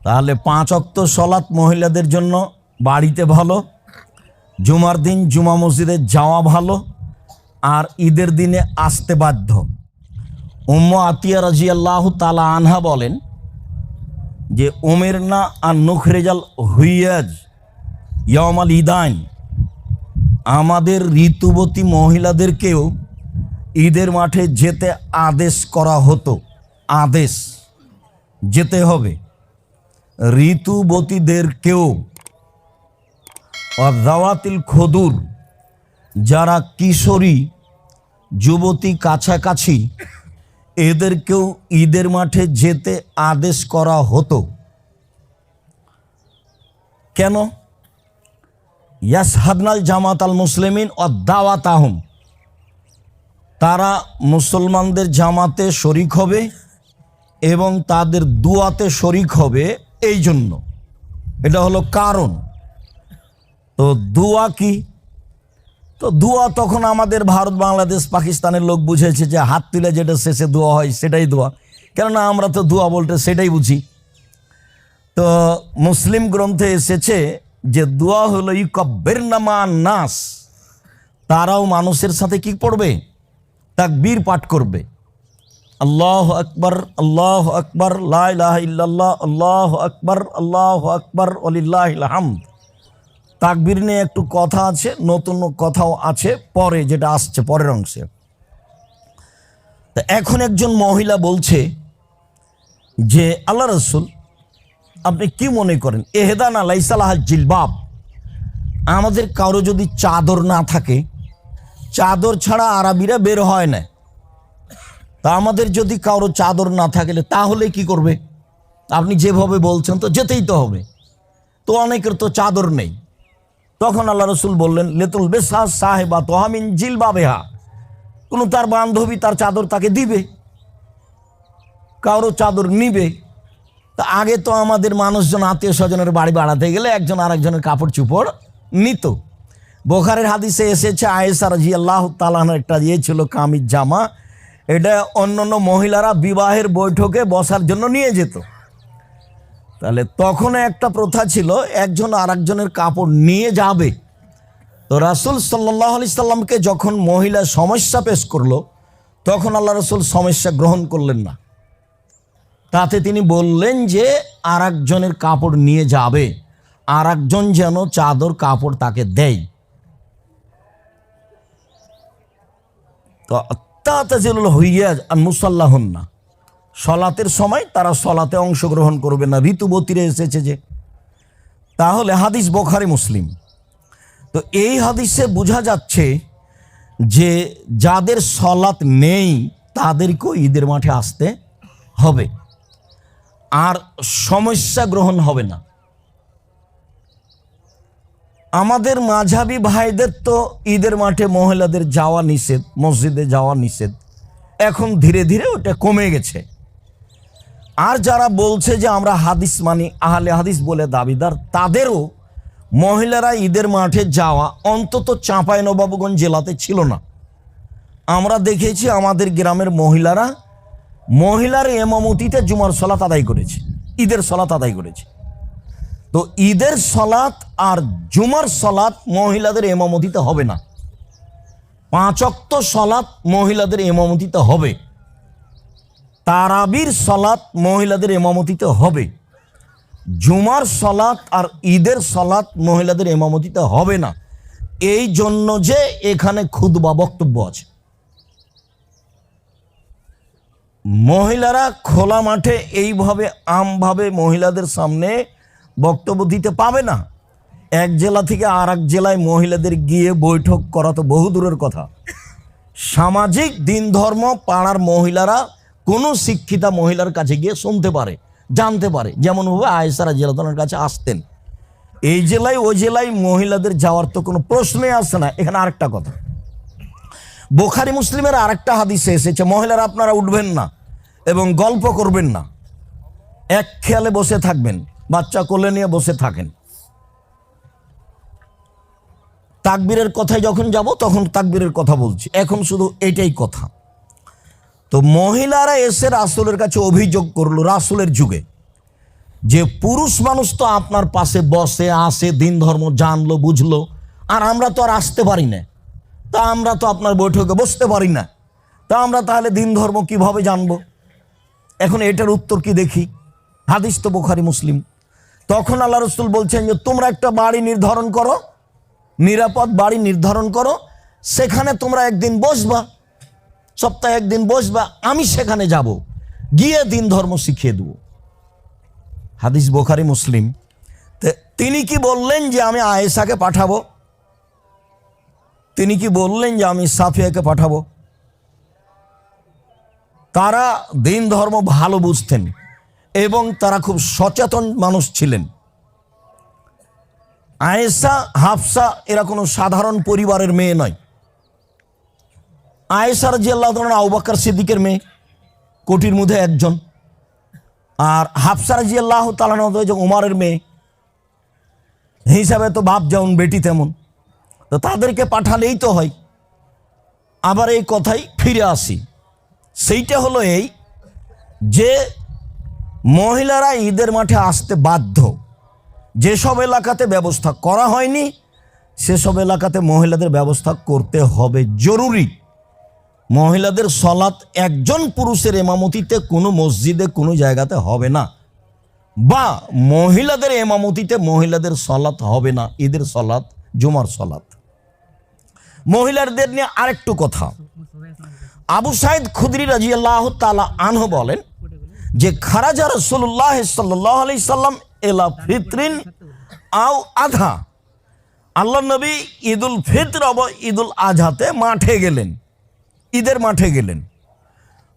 তাহলে পাঁচ অক্ত সলাৎ মহিলাদের জন্য বাড়িতে ভালো, জুমার দিন জুমা মসজিদে যাওয়া ভালো, আর ঈদের দিনে আসতে বাধ্য। উম্ম আতিয়া রাজি আল্লাহ তালা আনহা বলেন যে ওমের না আর নুখরেজাল হুইয়াজ ইয়মাল ইদাইন আমাদের ঋতুবতী মহিলাদেরকেও ঈদের মাঠে যেতে আদেশ করা হতো। আদেশ যেতে হবে। ঋতুবতীদেরকেও অদাওয়াতিল খদুর, যারা কিশোরী, যুবতী কাছাকাছি, এদেরকেও ঈদের মাঠে যেতে আদেশ করা হতো। কেন? ইয়াসহাদনাল জামাত আল মুসলিমিন অদাওয়াত আহম তারা মুসলমানদের জামাতে শরিক হবে এবং তাদের দুয়াতে শরিক হবে এই জন্য এটা হলো কারণ। তো দুয়া কি? তো দোয়া তখন আমাদের ভারত, বাংলাদেশ, পাকিস্তানের লোক বুঝেছে যে হাত তুলে যেটা শেষে দোয়া হয় সেটাই দোয়া। কেননা আমরা তো দোয়া বলতে সেটাই বুঝি। তো মুসলিম গ্রন্থে এসেছে যে দোয়া হলো ই কব্বের নামা নাস। তারাও মানুষের সাথে কি পড়বে? তাকবীর পাঠ করবে। আল্লাহ আকবর আল্লাহ আকবর লাহ ইল্লাল্লাহ, আল্লাহ আকবর আল্লাহ আকবর অলিল্লাহ হামদ। তাকবীর নিয়ে একটু কথা আছে, নতুন কথাও আছে, পরে যেটা আসছে, পরের অংশে। তা এখন একজন মহিলা বলছে যে, আল্লাহ রসুল, আপনি কি মনে করেন? এহেদান আলাইসালাহ জিলবাব। আমাদের কারও যদি চাদর না থাকে, চাদর ছাড়া আরবিরা বের হয় না। তা আমাদের যদি কারও চাদর না থাকলে তাহলে কি করবে? আপনি যেভাবে বলছেন তো যেতেই তো হবে। তো অনেকের তো চাদর নেই। তখন আল্লাহ রসুল বললেন, লেতুল বেসাহ সাহেবা তোহামিন জিলবা বেহা কোনো তার বান্ধবী তার চাদর তাকে দিবে। কারও চাদর নিবে। তা আগে তো আমাদের মানুষজন আত্মীয় স্বজনের বাড়ি বাড়াতে গেলে একজন আরেকজনের কাপড় চুপড় নিত। বোখারের হাদিসে এসেছে আয়েসা রাজি আল্লাহ তালানোর একটা ইয়ে ছিল, কামিজ জামা। এটা অন্য অন্য মহিলারা বিবাহের বৈঠকে বসার জন্য নিয়ে যেত। তাহলে তখন একটা প্রথা ছিল, একজন আরেকজনের কাপড় নিয়ে যাবে। তো রাসুল সাল্লাহ আলি সাল্লামকে যখন মহিলা সমস্যা পেশ করল, তখন আল্লাহ রসুল সমস্যা গ্রহণ করলেন না। তাতে তিনি বললেন যে আর একজনের কাপড় নিয়ে যাবে আর একজন যেন চাদর কাপড় তাকে দেয়। তো তাতাজিলুল হইয়া আর মুসাল্লাহন না সলাতের সময় তারা সলাতে অংশগ্রহণ করবে না। ঋতুবতীরে এসেছে যে। তাহলে হাদিস বোখারি মুসলিম। তো এই হাদিসে বোঝা যাচ্ছে যে যাদের সলাত নেই, তাদেরকেও ঈদের মাঠে আসতে হবে। আর সমস্যা গ্রহণ হবে না। আমাদের মাঝাবি ভাইদের তো ঈদের মাঠে মহিলাদের যাওয়া নিষেধ, মসজিদে যাওয়া নিষেধ। এখন ধীরে ধীরে ওটা কমে গেছে। আর যারা বলছে যে আমরা হাদিস মানি, আহলে হাদিস বলে দাবিদার, তাদেরও মহিলারা ঈদের মাঠে যাওয়া অন্তত চাঁপাই নবাবগঞ্জ জেলাতে ছিল না। আমরা দেখেছি আমাদের গ্রামের মহিলারা, মহিলার এমামতিতে জুমার সলাত আদায় করেছে, ঈদের সলাত আদায় করেছে। তো ঈদের সলাত আর জুমার সলাত মহিলাদের এমামতিতে হবে না। পাঁচক্ত সলাত মহিলাদের এমামতিতে হবে। তারাবির সলাত মহিলাদের এমামতিতে হবে। জুমার সলাত আর ঈদের সলাত মহিলাদের এমামতিতে হবে না। এই জন্য যে এখানে খুদবা বক্তব্য আছে। মহিলারা খোলা মাঠে এইভাবে আমভাবে মহিলাদের সামনে বক্তব্য দিতে পাবে না। এক জেলা থেকে আর এক জেলায় মহিলাদের গিয়ে বৈঠক করা তো বহু দূরের কথা। সামাজিক দিন ধর্ম পাড়ার মহিলারা কোনো শিক্ষিতা মহিলার কাছে গিয়ে শুনতে পারে, জানতে পারে। যেমনভাবে আয়েসারা জেলাতনের কাছে আসতেন। এই জেলায়, ওই জেলায় মহিলাদের যাওয়ার তো কোনো প্রশ্নই আসে না। এখানে আরেকটা কথা। বোখারি মুসলিমের আরেকটা হাদিসে এসেছে, মহিলারা আপনারা উঠবেন না এবং গল্প করবেন না। এক খেয়ালে বসে থাকবেন। বাচ্চা কোলে নিয়ে বসে থাকেন। তাকবীরের কথায় যখন যাব, তখন তাকবীরের কথা বলছি। এখন শুধু এটাই কথা। তো মহিলারা এসে রাসুলের কাছে অভিযোগ করল রাসুলের যুগে যে পুরুষ মানুষ তো আপনার পাশে বসে, আসে, দিন ধর্ম জানলো, বুঝলো। আর আমরা তো আর আসতে পারি না। তা আমরা তো আপনার বৈঠকে বসতে পারি না। তা আমরা তাহলে দিন ধর্ম কীভাবে জানব? এখন এটার উত্তর কি দেখি? হাদিস তো বোখারি, মুসলিম। তখন আল্লাহ রসুল বলছেন যে, তোমরা একটা বাড়ি নির্ধারণ করো, নিরাপদ বাড়ি নির্ধারণ করো, সেখানে তোমরা একদিন বসবা, সপ্তাহে একদিন বসবা, আমি সেখানে যাব, গিয়ে দিন ধর্ম শিখিয়ে দেবো। হাদিস বোখারি মুসলিম। তিনি কি বললেন যে, আমি আয়েশাকে পাঠাবো? তিনি কি বললেন যে, আমি সাফিয়াকে পাঠাবো? তারা দিন ধর্ম ভালো বুঝতেন। এবং তারা খুব সচেতন মানুষ ছিলেন। আয়েসা হাফসা এরা কোনো সাধারণ পরিবারের মেয়ে নয়। আয়েশার যে আল্লাহ আউবাক্কর সিদ্দিকের মেয়ে, কোটির মধ্যে একজন। আর হাফসার জি আল্লাহ তালান উমারের মেয়ে। হিসাবে তো বাপ যেমন বেটি তেমন। তো তাদেরকে পাঠালেই তো হয়। আবার এই কথাই ফিরে আসি। সেইটা হলো এই যে মহিলারা ঈদের মাঠে আসতে বাধ্য। যেসব এলাকাতে ব্যবস্থা করা হয়নি, সেসব এলাকাতে মহিলাদের ব্যবস্থা করতে হবে জরুরি। মহিলাদের সলাৎ একজন পুরুষের এমামতিতে কোনো মসজিদে, কোনো জায়গাতে হবে না। বা মহিলাদের এমামতিতে মহিলাদের সলাৎ হবে না, ঈদের সলাৎ জুমার সলাৎ মহিলাদের নিয়ে আরেকটু কথা। আবু সাইদ খুদরি রাজিয়াল্লাহ তালা আনহ বলেন যে খারাজা রসুল্লাহ সাল্লাহ আলি সাল্লাম এলা ফিতরিন আও আধা। আল্লাহ নবী ঈদুল ফিতর অব ঈদুল আজহাতে মাঠে গেলেন। ঈদের মাঠে গেলেন।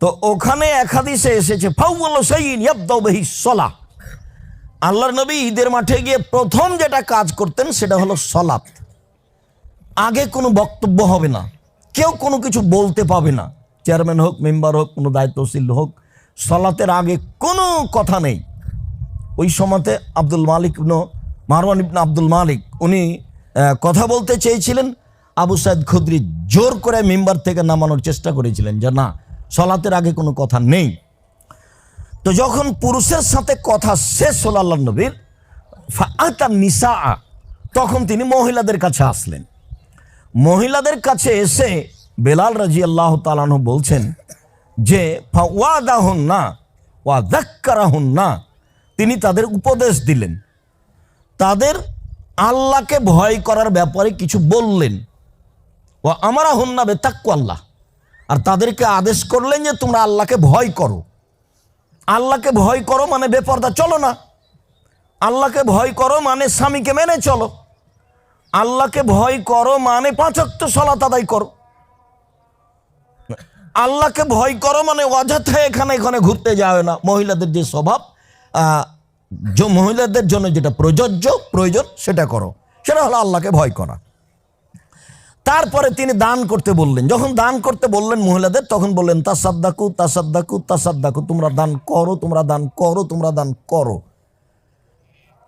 তো ওখানে এক হাদিসে এসেছে, ফাউল সাইন ইয়াবদাউবিহি সলা আল্লাহর নবী ঈদের মাঠে গিয়ে প্রথম যেটা কাজ করতেন সেটা হলো সলাৎ। আগে কোনো বক্তব্য হবে না। কেউ কোনো কিছু বলতে পাবে না। চেয়ারম্যান হোক, মেম্বার হোক, কোনো দায়িত্বশীল হোক সলাতের আগে কোনো কথা নেই। ওই সময়তে আব্দুল মালিক ইবনু মারওয়ান ইবনে আব্দুল মালিক, উনি কথা বলতে চেয়েছিলেন। আবু সাইদ খুদ্রি জোর করে মেম্বার থেকে নামানোর চেষ্টা করেছিলেন যে না, সলাতের আগে কোনো কথা নেই। তো যখন পুরুষের সাথে কথা শেষ হল আল্লাহ নবীর, ফাআতা নিসা তখন তিনি মহিলাদের কাছে আসলেন। মহিলাদের কাছে এসে বেলাল রাজি আল্লাহ তালানহ বলছেন যে ওয়াদাহুন না ওয়া দাক্কারাহুন না তিনি তাদের উপদেশ দিলেন। তাদের আল্লাহকে ভয় করার ব্যাপারে কিছু বললেন। ও আমারা হন না বেতাক্কু আল্লাহ আর তাদেরকে আদেশ করলেন যে তোমরা আল্লাহকে ভয় করো। আল্লাহকে ভয় করো মানে বেপর্দা, চলো না। আল্লাহকে ভয় করো মানে স্বামীকে মেনে চলো। আল্লাহকে ভয় করো মানে পাঁচক্ত সলাত আদায় করো। আল্লাহকে ভয় করো মানে অযথা এখানে এখানে ঘুরতে যাবে না। মহিলাদের যে স্বভাব মহিলাদের জন্য যেটা প্রযোজ্য, প্রয়োজন, সেটা করো। সেটা হলো আল্লাহকে ভয় করা। তারপরে তিনি দান করতে বললেন। যখন দান করতে বললেন মহিলাদের, তখন বললেন, তাসাদ্দাকু তাসাদ্দাকু তাসাদ্দাকু, তোমরা দান করো, তোমরা দান করো, তোমরা দান করো।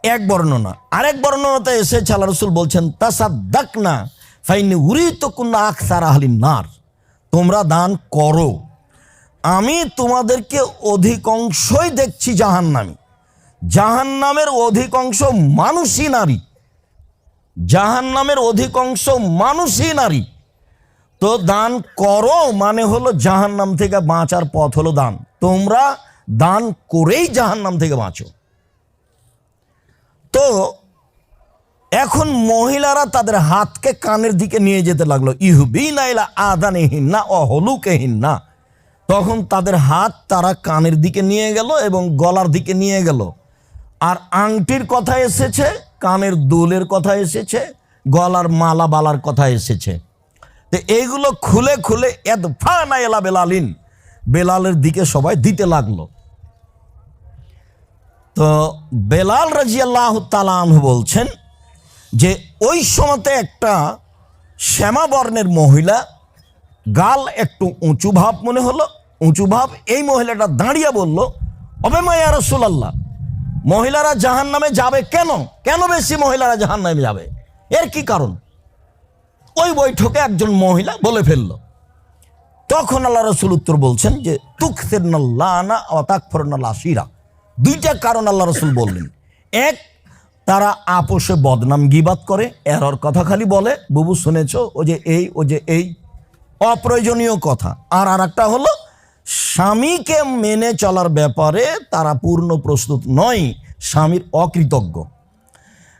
এক বর্ণনা। আরেক বর্ণনাতে এসে আল্লাহ রসুল বলছেন তাসাদ্দাক না ফাইনি উরি তো কুন্না আকসার আহলিন নার। তোমরা দান করো। আমি তোমাদেরকে অধিকাংশই দেখছি জাহান্নামী। জাহান্নামের অধিকাংশ মানুষই নারী। জাহান্নামের অধিকাংশ মানুষই নারী। তো দান করো মানে হলো জাহান্নাম থেকে বাঁচার পথ হলো দান। তোমরা দান করেই জাহান্নাম থেকে বাঁচো। তো এখন মহিলারা তাদের হাতকে কানের দিকে নিয়ে যেতে লাগল। ইহুবিন আইলা আদানেহীন না অহলুকেহীন না তখন তাদের হাত তারা কানের দিকে নিয়ে গেল এবং গলার দিকে নিয়ে গেল। আর আংটির কথা এসেছে, কানের দুলের কথা এসেছে, গলার মালা বালার কথা এসেছে। তো এইগুলো খুলে খুলে এদ ফানা এলা বেলালিন। বেলালের দিকে সবাই দিতে লাগল। তো বেলাল রাজিয়াল্লাহ তালাহ বলছেন যে ওই সময়তে একটা শ্যামা বর্ণের মহিলা গাল একটু উঁচু ভাব মনে হলো, উঁচু ভাব, এই মহিলাটা দাঁড়িয়ে বলল অবে মায়া রসুলাল্লাহ, মহিলারা জাহান নামে যাবে কেন? কেন বেশি মহিলারা জাহান নামে যাবে? এর কি কারণ? ওই বৈঠকে একজন মহিলা বলে ফেলল। তখন আল্লাহ রসুল উত্তর বলছেন যে তুকফিরনাল্লানা ও তাকফরনাল আশিরা। দুইটা কারণ আল্লাহ রসুল বললেন। এক তারা আপোষে বদনাম গিবাদ করে। এরর কথা খালি বলে, বুবু, শুনেছ? ও যে এই, ও যে এই। অপ্রয়োজনীয় কথা। আর আর একটা হলো, স্বামীকে মেনে চলার ব্যাপারে তারা পূর্ণ প্রস্তুত নয়, স্বামীর অকৃতজ্ঞ।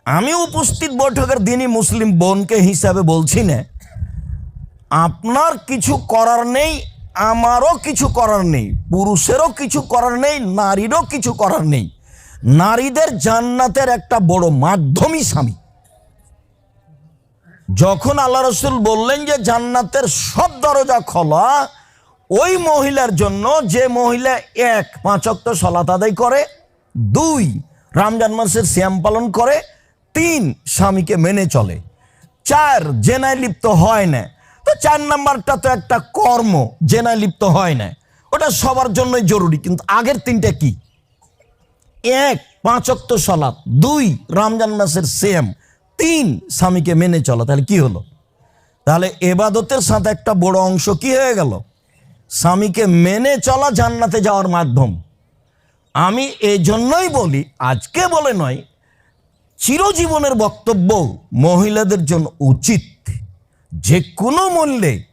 আমি উপস্থিত বৈঠকের দিনই মুসলিম বোনকে হিসাবে বলছি না, আপনার কিছু করার নেই, আমারও কিছু করার নেই, পুরুষেরও কিছু করার নেই, নারীরও কিছু করার নেই। নারীদের জান্নাতের একটা বড় মাধ্যমই স্বামী। যখন আল্লাহ রসুল বললেন যে জান্নাতের সব দরজা খোলা, ওই মহিলার জন্য যে মহিলা এক পাঁচক্ত সলাত আদায় করে, দুই, রামজান মাসের শ্যাম পালন করে, তিন, স্বামীকে মেনে চলে। চার, জেনায় লিপ্ত হয় না। তো চার নাম্বারটা তো একটা কর্ম, জেনায় লিপ্ত হয় না। ওটা সবার জন্যই জরুরি, কিন্তু আগের তিনটা কি? এক পাঁচক্ত সলাৎ দুই, রমজান মাসের সেম তিন, স্বামীকে মেনে চলা, তাহলে কি হলো? তাহলে এবাদতের সাথে একটা বড় অংশ কি হয়ে গেল? স্বামীকে মেনে চলা জান্নাতে যাওয়ার মাধ্যম। আমি এই জন্যই বলি, আজকে বলে নয়, চিরজীবনের বক্তব্য মহিলাদের জন্য উচিত। যে কোনো মূল্যে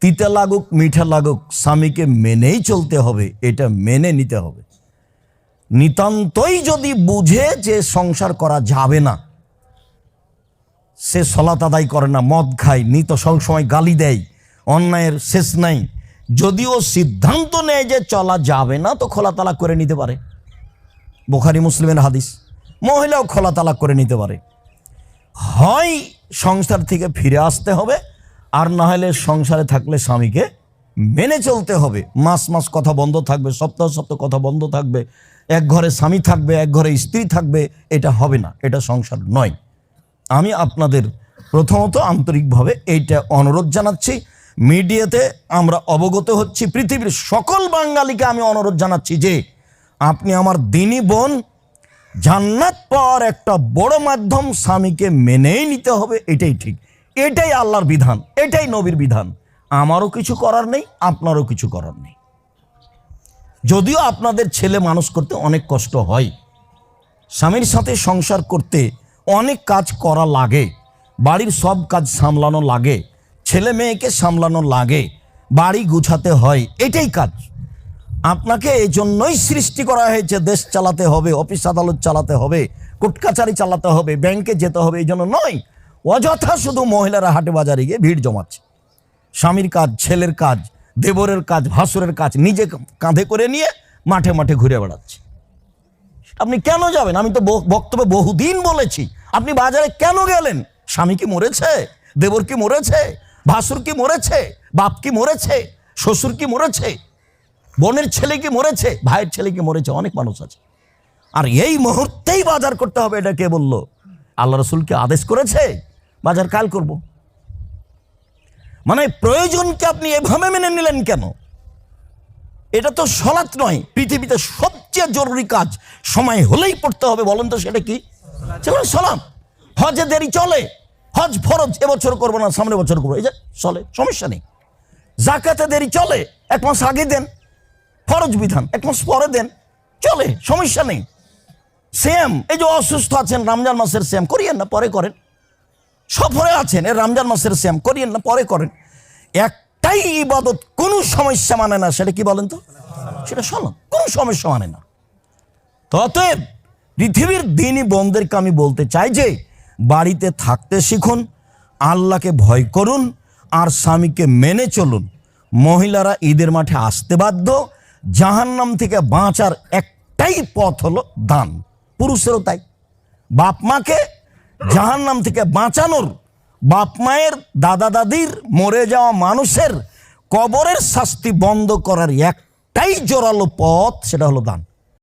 তিতা লাগুক, মিঠা লাগুক, স্বামীকে মেনেই চলতে হবে, এটা মেনে নিতে হবে। নিতান্তই যদি বুঝে যে সংসার করা যাবে না, সে সলাত আদায় করে না, মদ খায়, নিত সবসময় গালি দেয়, অন্যায়ের শেষ নাই। যদিও সিদ্ধান্ত নেয় যে চলা যাবে না, তো খোলা তালাক করে নিতে পারে। বোখারি মুসলিমের হাদিস, মহিলাও খোলা তালাক করে নিতে পারে। হয় সংসার থেকে ফিরে আসতে হবে, আর না হলে সংসারে থাকলে স্বামীকে মেনে চলতে হবে। মাস মাস কথা বন্ধ থাকবে, সপ্তাহ সপ্তাহ কথা বন্ধ থাকবে এক ঘরে স্বামী থাকবে, এক ঘরে স্ত্রী থাকবে, এটা হবে না, এটা সংসার নয়। আমি আপনাদের প্রথমত আন্তরিকভাবে এইটা অনুরোধ জানাচ্ছি, মিডিয়াতে আমরা অবগত হচ্ছি, পৃথিবীর সকল বাঙালিকে আমি অনুরোধ জানাচ্ছি যে, আপনি আমার দিনী বোন, জান্নাত পাওয়ার একটা বড় মাধ্যম স্বামীকে মেনেই নিতে হবে, এটাই ঠিক। এটাই আল্লাহর বিধান, এটাই নবীর বিধান। আমারও কিছু করার নেই, আপনারও কিছু করার নেই। যদিও আপনাদের ছেলে মানুষ করতে অনেক কষ্ট হয়, স্বামীর সাথে সংসার করতে অনেক কাজ করা লাগে, বাড়ির সব কাজ সামলানো লাগে, ছেলে মেয়েকে সামলানো লাগে, বাড়ি গুছাতে হয়, এটাই কাজ। আপনাকে এই জন্যই সৃষ্টি করা হয়েছে, দেশ চালাতে হবে, অফিস আদালত চালাতে হবে কোর্ট কাছারি চালাতে হবে, ব্যাংকে যেতে হবে এই জন্য নয়, অযথা শুধু মহিলারা হাটে বাজারে গিয়ে ভিড় জমাচ্ছে। স্বামীর কাজ, ছেলের কাজ দেবরের কাজ, ভাসুরের কাজ নিজে কাঁধে করে নিয়ে মাঠে মাঠে ঘুরে বেড়াচ্ছে। আপনি কেন যাবেন? আমি তো বক্তব্যে বহুদিন বলেছি। আপনি বাজারে কেন গেলেন? স্বামী কি মরেছে? দেবর কি মরেছে? ভাসুর কি মরেছে? বাপ কি মরেছে? শ্বশুর কি মরেছে? বোনের ছেলে কি মরেছে? ভাইয়ের ছেলে কি মরেছে? অনেক মানুষ আছে। আর এই মুহূর্তেই বাজার করতে হবে, এটা কে বলল? আল্লাহ রসুলকে আদেশ করেছে, বাজার কাল করব। মানে প্রয়োজনকে আপনি এভাবে মেনে নিলেন কেন? এটা তো সলাৎ নয়, পৃথিবীতে সবচেয়ে জরুরি কাজ সময় হলেই পড়তে হবে, বলেন তো সেটা কি? সলাম হজে দেরি চলে, হজ ফরজ, এবছর করব না সামনে বছর করব। এই যে, চলে, সমস্যা নেই। জাকাতে দেরি চলে, এক মাস আগে দেন। ফরজ বিধান, এক মাস পরে দেন। চলে, সমস্যা নেই। সেম, এই যে অসুস্থ আছেন, রমজান মাসের সেম, করিয়েন না, পরে করেন। সফরে আছেন এ রমজান মাসের শ্যাম করিয়েন না, পরে করেন। একটাই ইবাদত কোনো সমস্যা মানে না। সেটা কি বলেন তো? সেটা শোনো কোনো সমস্যা মানে না। ততএব পৃথিবীর দিনই বোনদেরকে আমি বলতে চাই যে, বাড়িতে থাকতে শিখুন, আল্লাহকে ভয় করুন, আর স্বামীকে মেনে চলুন। মহিলারা ঈদের মাঠে আসতে বাধ্য, জাহান্নাম থেকে বাঁচার একটাই পথ হলো দান। পুরুষেরও তাই। বাপ মাকে জাহান নাম থেকে বাঁচানোর বাপ মায়ের দাদা দাদির মরে যাওয়া মানুষের কবরের শাস্তি বন্ধ করার একটাই জোরালো পথ, সেটা হলো দান।